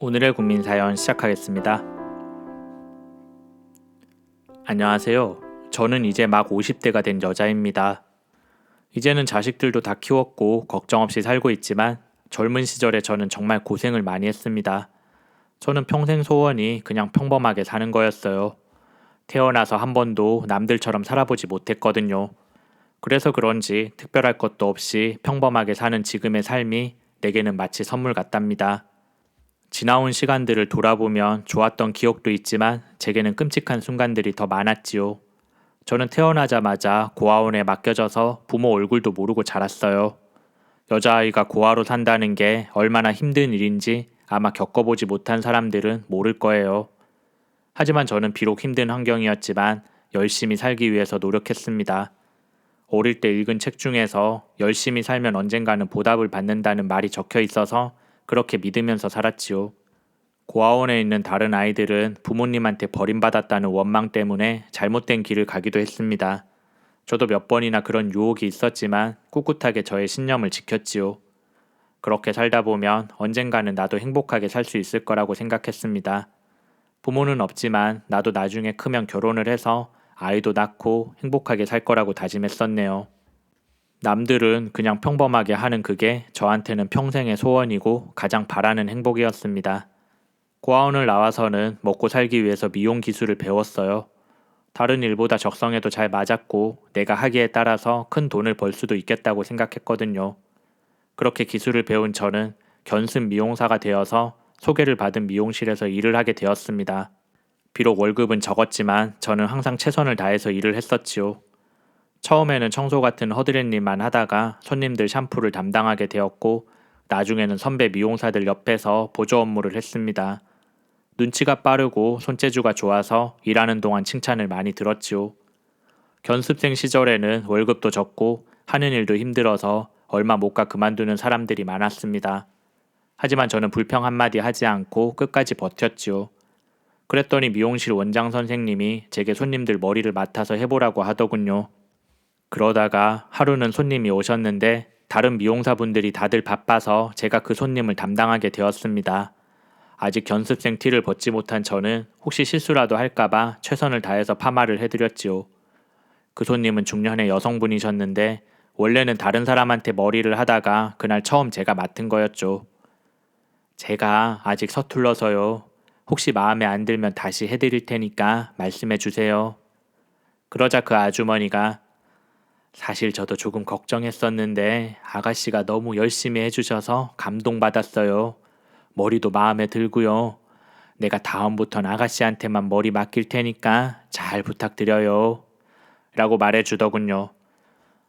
오늘의 국민 사연 시작하겠습니다. 안녕하세요. 저는 이제 막 50대가 된 여자입니다. 이제는 자식들도 다 키웠고 걱정 없이 살고 있지만 젊은 시절에 저는 정말 고생을 많이 했습니다. 저는 평생 소원이 그냥 평범하게 사는 거였어요. 태어나서 한 번도 남들처럼 살아보지 못했거든요. 그래서 그런지 특별할 것도 없이 평범하게 사는 지금의 삶이 내게는 마치 선물 같답니다. 지나온 시간들을 돌아보면 좋았던 기억도 있지만 제게는 끔찍한 순간들이 더 많았지요. 저는 태어나자마자 고아원에 맡겨져서 부모 얼굴도 모르고 자랐어요. 여자아이가 고아로 산다는 게 얼마나 힘든 일인지 아마 겪어보지 못한 사람들은 모를 거예요. 하지만 저는 비록 힘든 환경이었지만 열심히 살기 위해서 노력했습니다. 어릴 때 읽은 책 중에서 열심히 살면 언젠가는 보답을 받는다는 말이 적혀 있어서 그렇게 믿으면서 살았지요. 고아원에 있는 다른 아이들은 부모님한테 버림받았다는 원망 때문에 잘못된 길을 가기도 했습니다. 저도 몇 번이나 그런 유혹이 있었지만 꿋꿋하게 저의 신념을 지켰지요. 그렇게 살다 보면 언젠가는 나도 행복하게 살 수 있을 거라고 생각했습니다. 부모는 없지만 나도 나중에 크면 결혼을 해서 아이도 낳고 행복하게 살 거라고 다짐했었네요. 남들은 그냥 평범하게 하는 그게 저한테는 평생의 소원이고 가장 바라는 행복이었습니다. 고아원을 나와서는 먹고 살기 위해서 미용 기술을 배웠어요. 다른 일보다 적성에도 잘 맞았고 내가 하기에 따라서 큰 돈을 벌 수도 있겠다고 생각했거든요. 그렇게 기술을 배운 저는 견습 미용사가 되어서 소개를 받은 미용실에서 일을 하게 되었습니다. 비록 월급은 적었지만 저는 항상 최선을 다해서 일을 했었지요. 처음에는 청소 같은 허드렛 일만 하다가 손님들 샴푸를 담당하게 되었고 나중에는 선배 미용사들 옆에서 보조 업무를 했습니다. 눈치가 빠르고 손재주가 좋아서 일하는 동안 칭찬을 많이 들었지요. 견습생 시절에는 월급도 적고 하는 일도 힘들어서 얼마 못 가 그만두는 사람들이 많았습니다. 하지만 저는 불평 한마디 하지 않고 끝까지 버텼지요. 그랬더니 미용실 원장 선생님이 제게 손님들 머리를 맡아서 해보라고 하더군요. 그러다가 하루는 손님이 오셨는데 다른 미용사분들이 다들 바빠서 제가 그 손님을 담당하게 되었습니다. 아직 견습생 티를 벗지 못한 저는 혹시 실수라도 할까봐 최선을 다해서 파마를 해드렸지요. 그 손님은 중년의 여성분이셨는데 원래는 다른 사람한테 머리를 하다가 그날 처음 제가 맡은 거였죠. 제가 아직 서툴러서요. 혹시 마음에 안 들면 다시 해드릴 테니까 말씀해 주세요. 그러자 그 아주머니가 사실 저도 조금 걱정했었는데 아가씨가 너무 열심히 해주셔서 감동받았어요. 머리도 마음에 들고요. 내가 다음부턴 아가씨한테만 머리 맡길 테니까 잘 부탁드려요. 라고 말해 주더군요.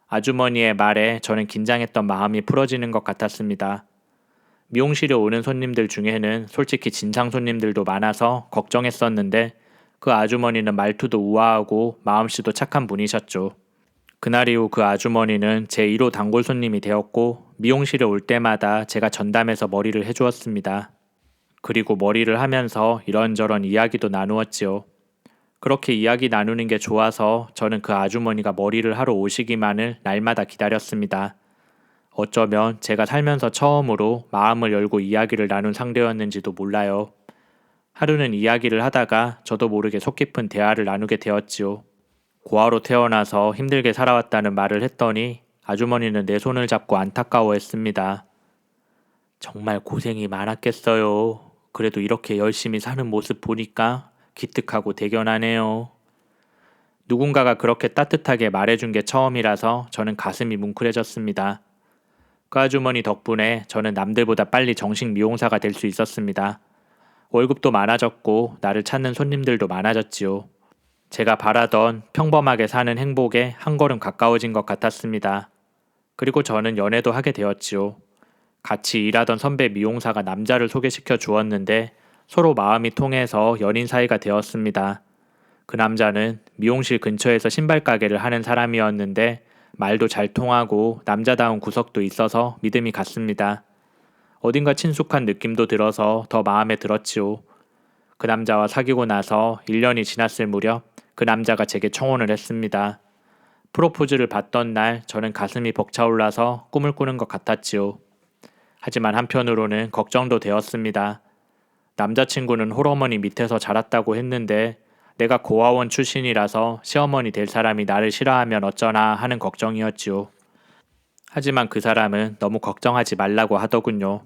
아주머니의 말에 저는 긴장했던 마음이 풀어지는 것 같았습니다. 미용실에 오는 손님들 중에는 솔직히 진상 손님들도 많아서 걱정했었는데 그 아주머니는 말투도 우아하고 마음씨도 착한 분이셨죠. 그날 이후 그 아주머니는 제 1호 단골 손님이 되었고 미용실에 올 때마다 제가 전담해서 머리를 해주었습니다. 그리고 머리를 하면서 이런저런 이야기도 나누었지요. 그렇게 이야기 나누는 게 좋아서 저는 그 아주머니가 머리를 하러 오시기만을 날마다 기다렸습니다. 어쩌면 제가 살면서 처음으로 마음을 열고 이야기를 나눈 상대였는지도 몰라요. 하루는 이야기를 하다가 저도 모르게 속 깊은 대화를 나누게 되었지요. 고아로 태어나서 힘들게 살아왔다는 말을 했더니 아주머니는 내 손을 잡고 안타까워했습니다. 정말 고생이 많았겠어요. 그래도 이렇게 열심히 사는 모습 보니까 기특하고 대견하네요. 누군가가 그렇게 따뜻하게 말해준 게 처음이라서 저는 가슴이 뭉클해졌습니다. 그 아주머니 덕분에 저는 남들보다 빨리 정식 미용사가 될 수 있었습니다. 월급도 많아졌고 나를 찾는 손님들도 많아졌지요. 제가 바라던 평범하게 사는 행복에 한 걸음 가까워진 것 같았습니다. 그리고 저는 연애도 하게 되었지요. 같이 일하던 선배 미용사가 남자를 소개시켜 주었는데 서로 마음이 통해서 연인 사이가 되었습니다. 그 남자는 미용실 근처에서 신발 가게를 하는 사람이었는데 말도 잘 통하고 남자다운 구석도 있어서 믿음이 갔습니다. 어딘가 친숙한 느낌도 들어서 더 마음에 들었지요. 그 남자와 사귀고 나서 1년이 지났을 무렵 그 남자가 제게 청혼을 했습니다. 프로포즈를 받던 날 저는 가슴이 벅차올라서 꿈을 꾸는 것 같았지요. 하지만 한편으로는 걱정도 되었습니다. 남자친구는 홀어머니 밑에서 자랐다고 했는데 내가 고아원 출신이라서 시어머니 될 사람이 나를 싫어하면 어쩌나 하는 걱정이었지요. 하지만 그 사람은 너무 걱정하지 말라고 하더군요.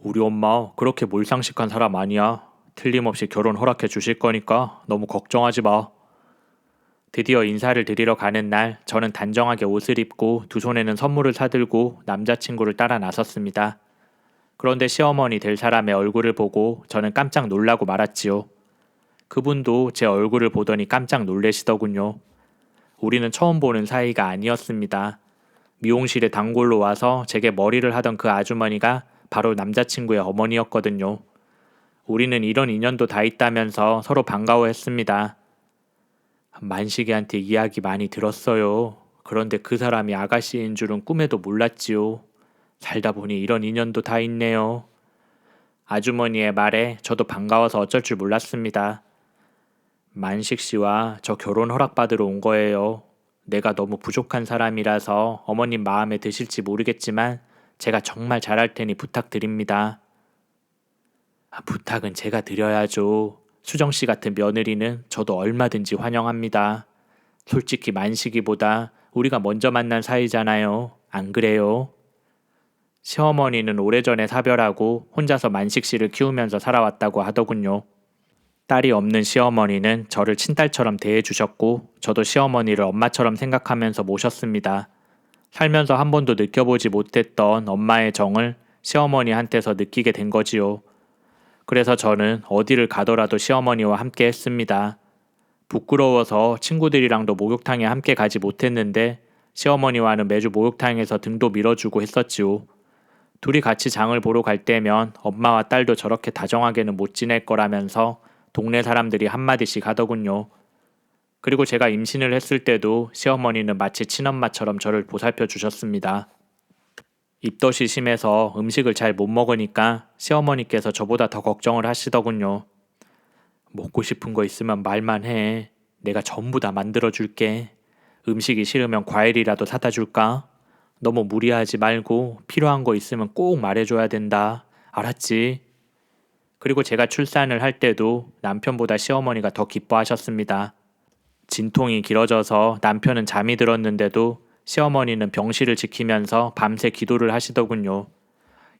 우리 엄마 그렇게 몰상식한 사람 아니야. 틀림없이 결혼 허락해 주실 거니까 너무 걱정하지 마. 드디어 인사를 드리러 가는 날 저는 단정하게 옷을 입고 두 손에는 선물을 사들고 남자친구를 따라 나섰습니다. 그런데 시어머니 될 사람의 얼굴을 보고 저는 깜짝 놀라고 말았지요. 그분도 제 얼굴을 보더니 깜짝 놀래시더군요. 우리는 처음 보는 사이가 아니었습니다. 미용실에 단골로 와서 제게 머리를 하던 그 아주머니가 바로 남자친구의 어머니였거든요. 우리는 이런 인연도 다 있다면서 서로 반가워했습니다. 만식이한테 이야기 많이 들었어요. 그런데 그 사람이 아가씨인 줄은 꿈에도 몰랐지요. 살다 보니 이런 인연도 다 있네요. 아주머니의 말에 저도 반가워서 어쩔 줄 몰랐습니다. 만식 씨와 저 결혼 허락받으러 온 거예요. 내가 너무 부족한 사람이라서 어머님 마음에 드실지 모르겠지만 제가 정말 잘할 테니 부탁드립니다. 아, 부탁은 제가 드려야죠. 수정 씨 같은 며느리는 저도 얼마든지 환영합니다. 솔직히 만식이보다 우리가 먼저 만난 사이잖아요. 안 그래요? 시어머니는 오래전에 사별하고 혼자서 만식 씨를 키우면서 살아왔다고 하더군요. 딸이 없는 시어머니는 저를 친딸처럼 대해주셨고 저도 시어머니를 엄마처럼 생각하면서 모셨습니다. 살면서 한 번도 느껴보지 못했던 엄마의 정을 시어머니한테서 느끼게 된 거지요. 그래서 저는 어디를 가더라도 시어머니와 함께 했습니다. 부끄러워서 친구들이랑도 목욕탕에 함께 가지 못했는데 시어머니와는 매주 목욕탕에서 등도 밀어주고 했었지요. 둘이 같이 장을 보러 갈 때면 엄마와 딸도 저렇게 다정하게는 못 지낼 거라면서 동네 사람들이 한마디씩 하더군요. 그리고 제가 임신을 했을 때도 시어머니는 마치 친엄마처럼 저를 보살펴 주셨습니다. 입덧이 심해서 음식을 잘 못 먹으니까 시어머니께서 저보다 더 걱정을 하시더군요. 먹고 싶은 거 있으면 말만 해. 내가 전부 다 만들어 줄게. 음식이 싫으면 과일이라도 사다 줄까? 너무 무리하지 말고 필요한 거 있으면 꼭 말해줘야 된다. 알았지? 그리고 제가 출산을 할 때도 남편보다 시어머니가 더 기뻐하셨습니다. 진통이 길어져서 남편은 잠이 들었는데도 시어머니는 병실을 지키면서 밤새 기도를 하시더군요.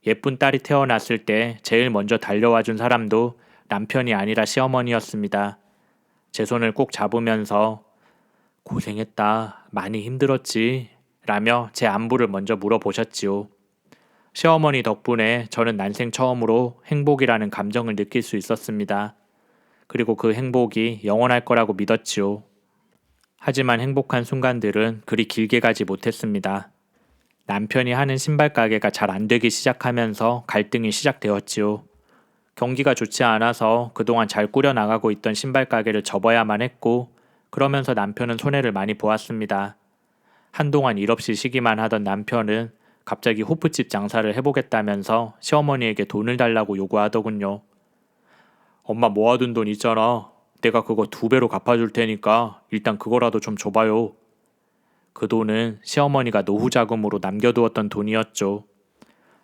예쁜 딸이 태어났을 때 제일 먼저 달려와 준 사람도 남편이 아니라 시어머니였습니다. 제 손을 꼭 잡으면서 고생했다. 많이 힘들었지. 라며 제 안부를 먼저 물어보셨지요. 시어머니 덕분에 저는 난생 처음으로 행복이라는 감정을 느낄 수 있었습니다. 그리고 그 행복이 영원할 거라고 믿었지요. 하지만 행복한 순간들은 그리 길게 가지 못했습니다. 남편이 하는 신발 가게가 잘 안 되기 시작하면서 갈등이 시작되었지요. 경기가 좋지 않아서 그동안 잘 꾸려나가고 있던 신발 가게를 접어야만 했고, 그러면서 남편은 손해를 많이 보았습니다. 한동안 일 없이 쉬기만 하던 남편은 갑자기 호프집 장사를 해보겠다면서 시어머니에게 돈을 달라고 요구하더군요. 엄마 모아둔 돈 있잖아. 내가 그거 두 배로 갚아줄 테니까 일단 그거라도 좀 줘봐요. 그 돈은 시어머니가 노후 자금으로 남겨두었던 돈이었죠.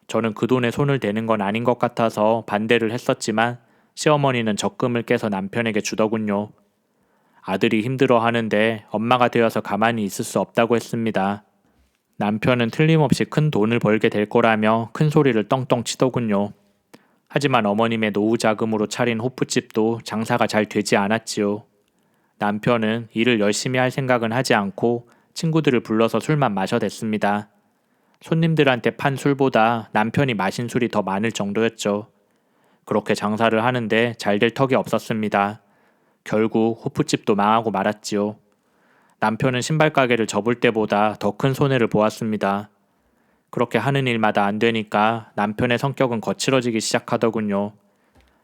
저는 그 돈에 손을 대는 건 아닌 것 같아서 반대를 했었지만 시어머니는 적금을 깨서 남편에게 주더군요. 아들이 힘들어 하는데 엄마가 되어서 가만히 있을 수 없다고 했습니다. 남편은 틀림없이 큰 돈을 벌게 될 거라며 큰 소리를 떵떵 치더군요. 하지만 어머님의 노후 자금으로 차린 호프집도 장사가 잘 되지 않았지요. 남편은 일을 열심히 할 생각은 하지 않고 친구들을 불러서 술만 마셔댔습니다. 손님들한테 판 술보다 남편이 마신 술이 더 많을 정도였죠. 그렇게 장사를 하는데 잘 될 턱이 없었습니다. 결국 호프집도 망하고 말았지요. 남편은 신발 가게를 접을 때보다 더 큰 손해를 보았습니다. 그렇게 하는 일마다 안 되니까 남편의 성격은 거칠어지기 시작하더군요.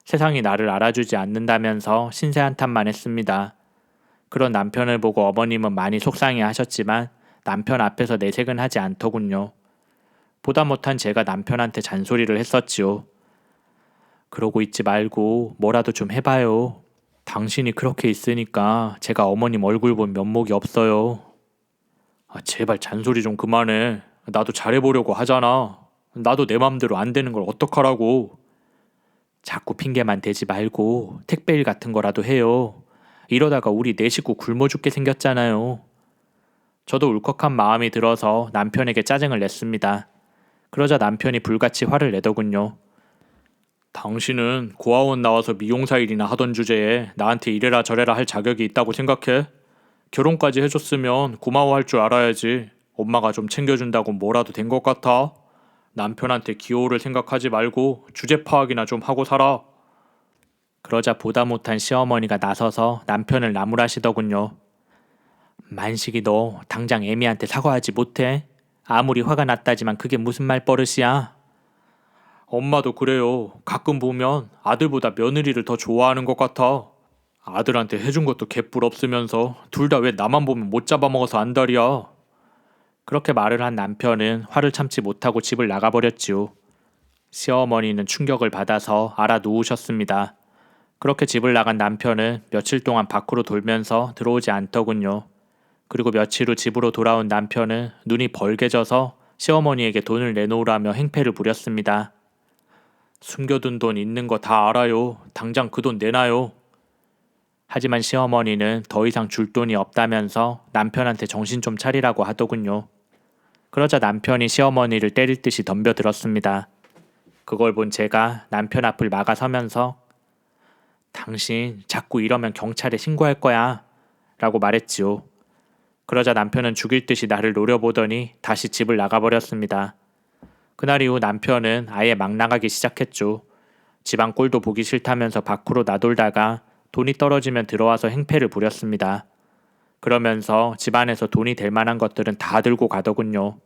세상이 나를 알아주지 않는다면서 신세 한탄만 했습니다. 그런 남편을 보고 어머님은 많이 속상해 하셨지만 남편 앞에서 내색은 하지 않더군요. 보다 못한 제가 남편한테 잔소리를 했었지요. 그러고 있지 말고 뭐라도 좀 해봐요. 당신이 그렇게 있으니까 제가 어머님 얼굴 본 면목이 없어요. 아, 제발 잔소리 좀 그만해. 나도 잘해보려고 하잖아. 나도 내 맘대로 안 되는 걸 어떡하라고. 자꾸 핑계만 대지 말고 택배일 같은 거라도 해요. 이러다가 우리 네 식구 굶어 죽게 생겼잖아요. 저도 울컥한 마음이 들어서 남편에게 짜증을 냈습니다. 그러자 남편이 불같이 화를 내더군요. 당신은 고아원 나와서 미용사 일이나 하던 주제에 나한테 이래라 저래라 할 자격이 있다고 생각해? 결혼까지 해줬으면 고마워할 줄 알아야지. 엄마가 좀 챙겨준다고 뭐라도 된 것 같아. 남편한테 기호를 생각하지 말고 주제 파악이나 좀 하고 살아. 그러자 보다 못한 시어머니가 나서서 남편을 나무라시더군요. 만식이 너 당장 애미한테 사과하지 못해? 아무리 화가 났다지만 그게 무슨 말 버릇이야? 엄마도 그래요. 가끔 보면 아들보다 며느리를 더 좋아하는 것 같아. 아들한테 해준 것도 개뿔 없으면서 둘 다 왜 나만 보면 못 잡아먹어서 안달이야. 그렇게 말을 한 남편은 화를 참지 못하고 집을 나가버렸지요. 시어머니는 충격을 받아서 알아 누우셨습니다. 그렇게 집을 나간 남편은 며칠 동안 밖으로 돌면서 들어오지 않더군요. 그리고 며칠 후 집으로 돌아온 남편은 눈이 벌게져서 시어머니에게 돈을 내놓으라며 행패를 부렸습니다. 숨겨둔 돈 있는 거 다 알아요. 당장 그 돈 내놔요. 하지만 시어머니는 더 이상 줄 돈이 없다면서 남편한테 정신 좀 차리라고 하더군요. 그러자 남편이 시어머니를 때릴 듯이 덤벼들었습니다. 그걸 본 제가 남편 앞을 막아서면서 당신 자꾸 이러면 경찰에 신고할 거야 라고 말했지요. 그러자 남편은 죽일 듯이 나를 노려보더니 다시 집을 나가버렸습니다. 그날 이후 남편은 아예 막 나가기 시작했죠. 집안 꼴도 보기 싫다면서 밖으로 나돌다가 돈이 떨어지면 들어와서 행패를 부렸습니다. 그러면서 집안에서 돈이 될 만한 것들은 다 들고 가더군요.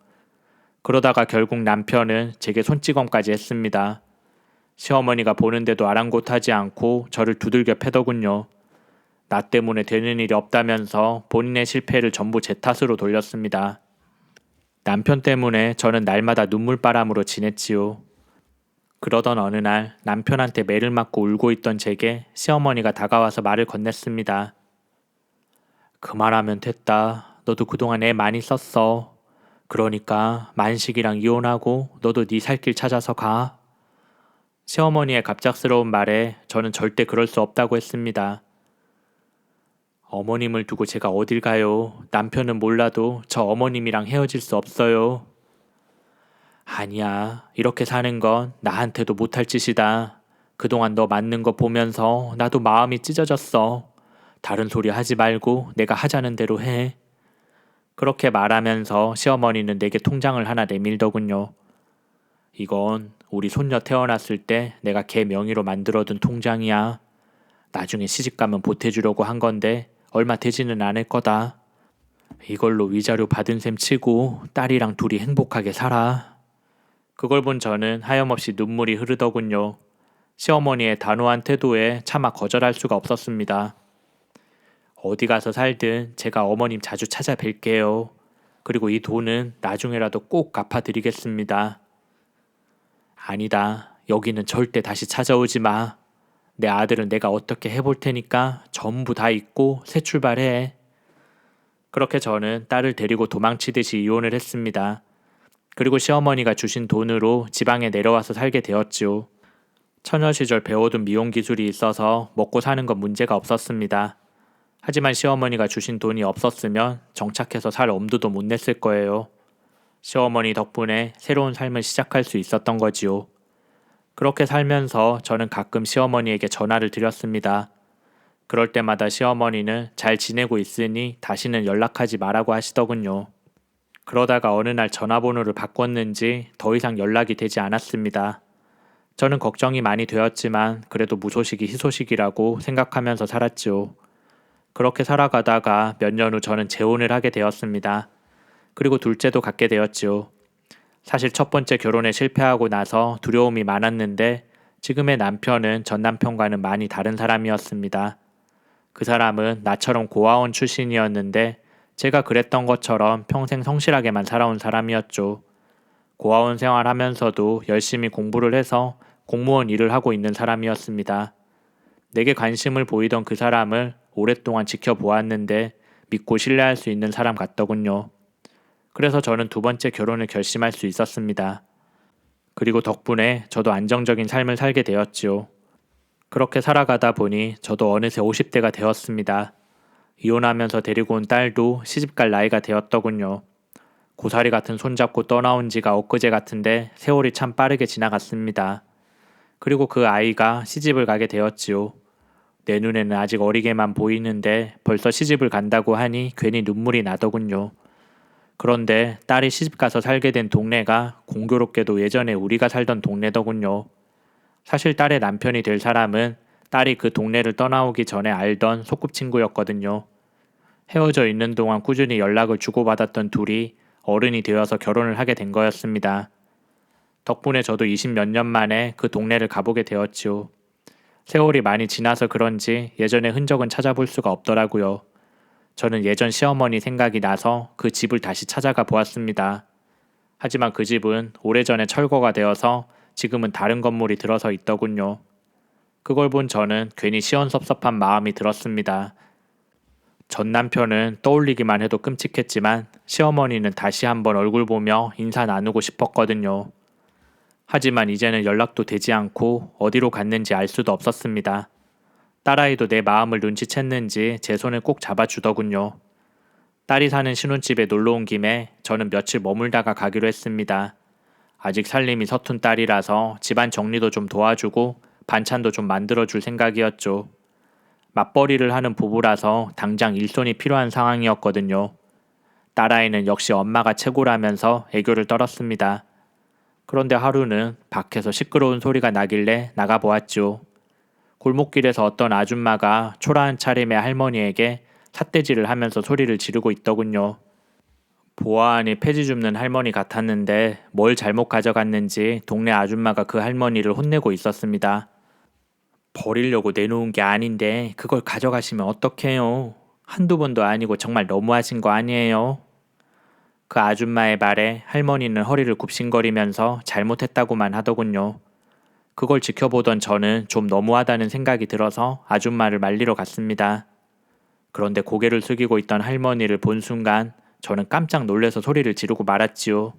그러다가 결국 남편은 제게 손찌검까지 했습니다. 시어머니가 보는데도 아랑곳하지 않고 저를 두들겨 패더군요. 나 때문에 되는 일이 없다면서 본인의 실패를 전부 제 탓으로 돌렸습니다. 남편 때문에 저는 날마다 눈물바람으로 지냈지요. 그러던 어느 날 남편한테 매를 맞고 울고 있던 제게 시어머니가 다가와서 말을 건넸습니다. 그만하면 됐다. 너도 그동안 애 많이 썼어. 그러니까 만식이랑 이혼하고 너도 네 살 길 찾아서 가. 시어머니의 갑작스러운 말에 저는 절대 그럴 수 없다고 했습니다. 어머님을 두고 제가 어딜 가요? 남편은 몰라도 저 어머님이랑 헤어질 수 없어요. 아니야. 이렇게 사는 건 나한테도 못할 짓이다. 그동안 너 맞는 거 보면서 나도 마음이 찢어졌어. 다른 소리 하지 말고 내가 하자는 대로 해. 그렇게 말하면서 시어머니는 내게 통장을 하나 내밀더군요. 이건 우리 손녀 태어났을 때 내가 걔 명의로 만들어둔 통장이야. 나중에 시집가면 보태주려고 한 건데 얼마 되지는 않을 거다. 이걸로 위자료 받은 셈 치고 딸이랑 둘이 행복하게 살아. 그걸 본 저는 하염없이 눈물이 흐르더군요. 시어머니의 단호한 태도에 차마 거절할 수가 없었습니다. 어디 가서 살든 제가 어머님 자주 찾아뵐게요. 그리고 이 돈은 나중에라도 꼭 갚아드리겠습니다. 아니다. 여기는 절대 다시 찾아오지 마. 내 아들은 내가 어떻게 해볼 테니까 전부 다 잊고 새 출발해. 그렇게 저는 딸을 데리고 도망치듯이 이혼을 했습니다. 그리고 시어머니가 주신 돈으로 지방에 내려와서 살게 되었지요. 처녀 시절 배워둔 미용 기술이 있어서 먹고 사는 건 문제가 없었습니다. 하지만 시어머니가 주신 돈이 없었으면 정착해서 살 엄두도 못 냈을 거예요. 시어머니 덕분에 새로운 삶을 시작할 수 있었던 거지요. 그렇게 살면서 저는 가끔 시어머니에게 전화를 드렸습니다. 그럴 때마다 시어머니는 잘 지내고 있으니 다시는 연락하지 말라고 하시더군요. 그러다가 어느 날 전화번호를 바꿨는지 더 이상 연락이 되지 않았습니다. 저는 걱정이 많이 되었지만 그래도 무소식이 희소식이라고 생각하면서 살았지요. 그렇게 살아가다가 몇 년 후 저는 재혼을 하게 되었습니다. 그리고 둘째도 갖게 되었지요. 사실 첫 번째 결혼에 실패하고 나서 두려움이 많았는데 지금의 남편은 전 남편과는 많이 다른 사람이었습니다. 그 사람은 나처럼 고아원 출신이었는데 제가 그랬던 것처럼 평생 성실하게만 살아온 사람이었죠. 고아원 생활하면서도 열심히 공부를 해서 공무원 일을 하고 있는 사람이었습니다. 내게 관심을 보이던 그 사람을 오랫동안 지켜보았는데 믿고 신뢰할 수 있는 사람 같더군요. 그래서 저는 두 번째 결혼을 결심할 수 있었습니다. 그리고 덕분에 저도 안정적인 삶을 살게 되었지요. 그렇게 살아가다 보니 저도 어느새 50대가 되었습니다. 이혼하면서 데리고 온 딸도 시집갈 나이가 되었더군요. 고사리 같은 손잡고 떠나온 지가 엊그제 같은데 세월이 참 빠르게 지나갔습니다. 그리고 그 아이가 시집을 가게 되었지요. 내 눈에는 아직 어리게만 보이는데 벌써 시집을 간다고 하니 괜히 눈물이 나더군요. 그런데 딸이 시집 가서 살게 된 동네가 공교롭게도 예전에 우리가 살던 동네더군요. 사실 딸의 남편이 될 사람은 딸이 그 동네를 떠나오기 전에 알던 소꿉친구였거든요. 헤어져 있는 동안 꾸준히 연락을 주고받았던 둘이 어른이 되어서 결혼을 하게 된 거였습니다. 덕분에 저도 20 몇 년 만에 그 동네를 가보게 되었지요. 세월이 많이 지나서 그런지 예전의 흔적은 찾아볼 수가 없더라고요. 저는 예전 시어머니 생각이 나서 그 집을 다시 찾아가 보았습니다. 하지만 그 집은 오래전에 철거가 되어서 지금은 다른 건물이 들어서 있더군요. 그걸 본 저는 괜히 시원섭섭한 마음이 들었습니다. 전 남편은 떠올리기만 해도 끔찍했지만 시어머니는 다시 한번 얼굴 보며 인사 나누고 싶었거든요. 하지만 이제는 연락도 되지 않고 어디로 갔는지 알 수도 없었습니다. 딸아이도 내 마음을 눈치챘는지 제 손을 꼭 잡아주더군요. 딸이 사는 신혼집에 놀러 온 김에 저는 며칠 머물다가 가기로 했습니다. 아직 살림이 서툰 딸이라서 집안 정리도 좀 도와주고 반찬도 좀 만들어줄 생각이었죠. 맞벌이를 하는 부부라서 당장 일손이 필요한 상황이었거든요. 딸아이는 역시 엄마가 최고라면서 애교를 떨었습니다. 그런데 하루는 밖에서 시끄러운 소리가 나길래 나가보았죠. 골목길에서 어떤 아줌마가 초라한 차림의 할머니에게 삿대질을 하면서 소리를 지르고 있더군요. 보아하니 폐지 줍는 할머니 같았는데 뭘 잘못 가져갔는지 동네 아줌마가 그 할머니를 혼내고 있었습니다. 버리려고 내놓은 게 아닌데 그걸 가져가시면 어떡해요. 한두 번도 아니고 정말 너무하신 거 아니에요. 그 아줌마의 말에 할머니는 허리를 굽신거리면서 잘못했다고만 하더군요. 그걸 지켜보던 저는 좀 너무하다는 생각이 들어서 아줌마를 말리러 갔습니다. 그런데 고개를 숙이고 있던 할머니를 본 순간 저는 깜짝 놀래서 소리를 지르고 말았지요.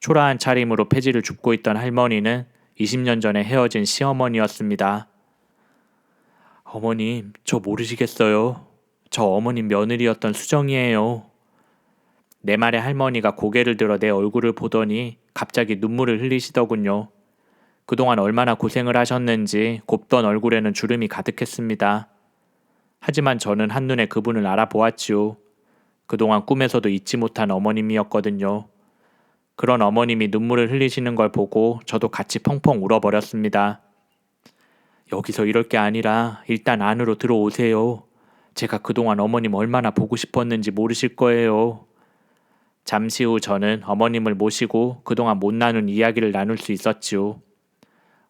초라한 차림으로 폐지를 줍고 있던 할머니는 20년 전에 헤어진 시어머니였습니다. 어머님, 저 모르시겠어요? 저 어머님 며느리였던 수정이에요. 내 말에 할머니가 고개를 들어 내 얼굴을 보더니 갑자기 눈물을 흘리시더군요. 그동안 얼마나 고생을 하셨는지 곱던 얼굴에는 주름이 가득했습니다. 하지만 저는 한눈에 그분을 알아보았지요. 그동안 꿈에서도 잊지 못한 어머님이었거든요. 그런 어머님이 눈물을 흘리시는 걸 보고 저도 같이 펑펑 울어버렸습니다. 여기서 이럴 게 아니라 일단 안으로 들어오세요. 제가 그동안 어머님 얼마나 보고 싶었는지 모르실 거예요. 잠시 후 저는 어머님을 모시고 그동안 못 나눈 이야기를 나눌 수 있었지요.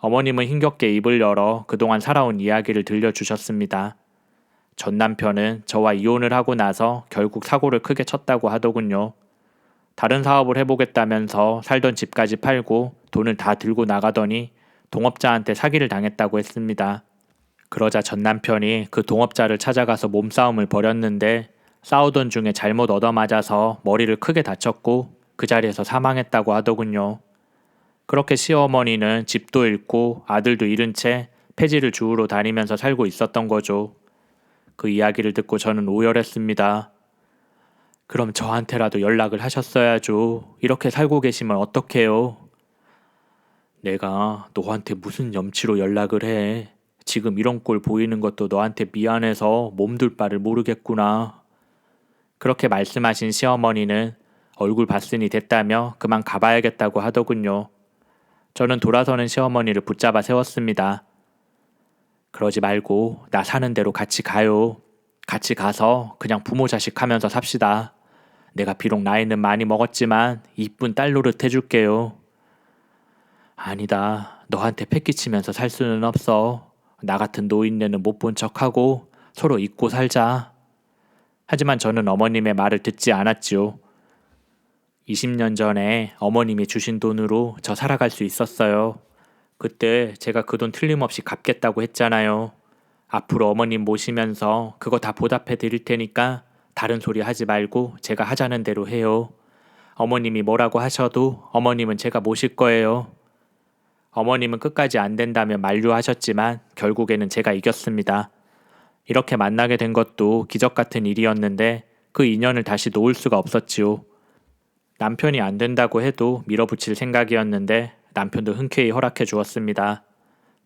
어머님은 힘겹게 입을 열어 그동안 살아온 이야기를 들려주셨습니다. 전 남편은 저와 이혼을 하고 나서 결국 사고를 크게 쳤다고 하더군요. 다른 사업을 해보겠다면서 살던 집까지 팔고 돈을 다 들고 나가더니 동업자한테 사기를 당했다고 했습니다. 그러자 전 남편이 그 동업자를 찾아가서 몸싸움을 벌였는데 싸우던 중에 잘못 얻어맞아서 머리를 크게 다쳤고 그 자리에서 사망했다고 하더군요. 그렇게 시어머니는 집도 잃고 아들도 잃은 채 폐지를 주우러 다니면서 살고 있었던 거죠. 그 이야기를 듣고 저는 오열했습니다. 그럼 저한테라도 연락을 하셨어야죠. 이렇게 살고 계시면 어떡해요? 내가 너한테 무슨 염치로 연락을 해. 지금 이런 꼴 보이는 것도 너한테 미안해서 몸둘 바를 모르겠구나. 그렇게 말씀하신 시어머니는 얼굴 봤으니 됐다며 그만 가봐야겠다고 하더군요. 저는 돌아서는 시어머니를 붙잡아 세웠습니다. 그러지 말고 나 사는 대로 같이 가요. 같이 가서 그냥 부모 자식 하면서 삽시다. 내가 비록 나이는 많이 먹었지만 이쁜 딸 노릇 해줄게요. 아니다. 너한테 패기치면서 살 수는 없어. 나 같은 노인네는 못 본 척하고 서로 잊고 살자. 하지만 저는 어머님의 말을 듣지 않았지요. 20년 전에 어머님이 주신 돈으로 저 살아갈 수 있었어요. 그때 제가 그 돈 틀림없이 갚겠다고 했잖아요. 앞으로 어머님 모시면서 그거 다 보답해 드릴 테니까 다른 소리 하지 말고 제가 하자는 대로 해요. 어머님이 뭐라고 하셔도 어머님은 제가 모실 거예요. 어머님은 끝까지 안 된다며 만류하셨지만 결국에는 제가 이겼습니다. 이렇게 만나게 된 것도 기적 같은 일이었는데 그 인연을 다시 놓을 수가 없었지요. 남편이 안 된다고 해도 밀어붙일 생각이었는데 남편도 흔쾌히 허락해 주었습니다.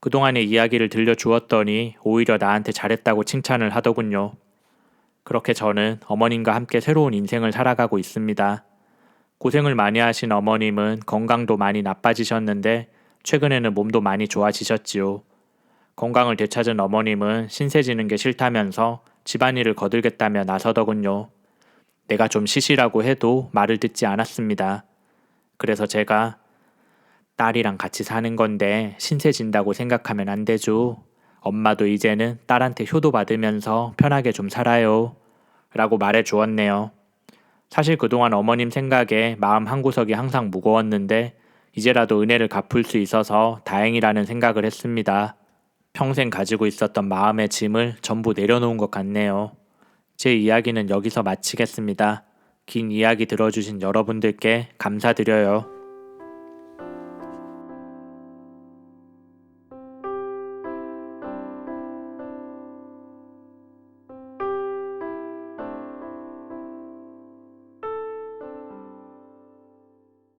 그동안의 이야기를 들려주었더니 오히려 나한테 잘했다고 칭찬을 하더군요. 그렇게 저는 어머님과 함께 새로운 인생을 살아가고 있습니다. 고생을 많이 하신 어머님은 건강도 많이 나빠지셨는데 최근에는 몸도 많이 좋아지셨지요. 건강을 되찾은 어머님은 신세 지는 게 싫다면서 집안일을 거들겠다며 나서더군요. 내가 좀 쉬시라고 해도 말을 듣지 않았습니다. 그래서 제가 딸이랑 같이 사는 건데 신세 진다고 생각하면 안 되죠. 엄마도 이제는 딸한테 효도 받으면서 편하게 좀 살아요. 라고 말해 주었네요. 사실 그동안 어머님 생각에 마음 한구석이 항상 무거웠는데 이제라도 은혜를 갚을 수 있어서 다행이라는 생각을 했습니다. 평생 가지고 있었던 마음의 짐을 전부 내려놓은 것 같네요. 제 이야기는 여기서 마치겠습니다. 긴 이야기 들어주신 여러분들께 감사드려요.